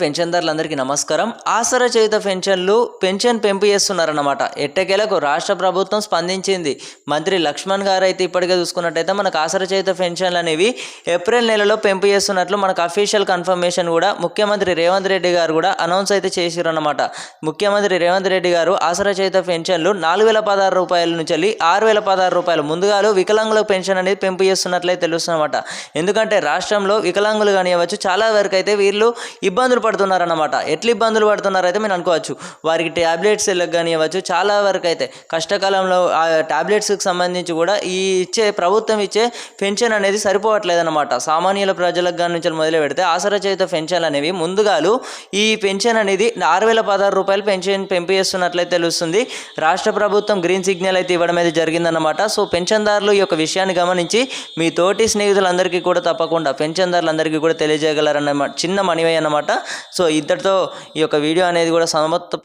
పెన్షన్దారులందరికీ నమస్కారం. ఆసరా చేయుత పెన్షన్లు పెన్షన్ పెంపు చేస్తున్నారన్నమాట ఎట్టకేలకు రాష్ట్ర ప్రభుత్వం స్పందించింది. మంత్రి లక్ష్మణ్ గారు అయితే ఇప్పటికే చూసుకున్నట్టయితే మనకు ఆసరా చేయుత పెన్షన్లు అనేవి ఏప్రిల్ నెలలో పెంపు చేస్తున్నట్లు మనకు అఫీషియల్ కన్ఫర్మేషన్ కూడా ముఖ్యమంత్రి రేవంత్ రెడ్డి గారు కూడా అనౌన్స్ అయితే చేసిరన్నమాట. ముఖ్యమంత్రి రేవంత్ రెడ్డి గారు ఆసరా చేయుత పెన్షన్లు నాలుగు వేల పదహారు రూపాయల నుంచి వెళ్ళి ఆరు వేల పదహారు రూపాయలు ముందుగాలు వికలాంగుల పెన్షన్ అనేది పెంపు చేస్తున్నట్లయితే తెలుస్తుందన్నమాట ఎందుకంటే రాష్ట్రంలో వికలాంగులు కానివ్వచ్చు చాలా వరకు అయితే వీళ్ళు ఇబ్బందులు పడుతున్నారన్నమాట. ఎట్లా ఇబ్బందులు పడుతున్నారైతే మీరు అనుకోవచ్చు. వారికి ట్యాబ్లెట్స్ కానివ్వచ్చు చాలా వరకు అయితే కష్టకాలంలో ఆ ట్యాబ్లెట్స్కి సంబంధించి కూడా ఈ ఇచ్చే ప్రభుత్వం ఇచ్చే పెన్షన్ అనేది సరిపోవట్లేదు అనమాట సామాన్యుల ప్రజలకు కానీ నుంచి మొదలు పెడితే ఆసరా చేత పెన్షన్లు అనేవి ముందుగాలు ఈ పెన్షన్ అనేది ఆరు వేల పదహారు రూపాయలు పెన్షన్ పెంపు చేస్తున్నట్లయితే తెలుస్తుంది. రాష్ట్ర ప్రభుత్వం గ్రీన్ సిగ్నల్ అయితే ఇవ్వడం అయితే జరిగిందన్నమాట. సో పెన్షన్దారులు ఈ యొక్క విషయాన్ని గమనించి మీ తోటి స్నేహితులందరికీ కూడా తప్పకుండా పెన్షన్దారులందరికీ కూడా తెలియజేయగలరన్నమాట. చిన్న మనవి అన్నమాట. సో ఇంతటితో ఈ యొక్క వీడియో అనేది కూడా సమర్థ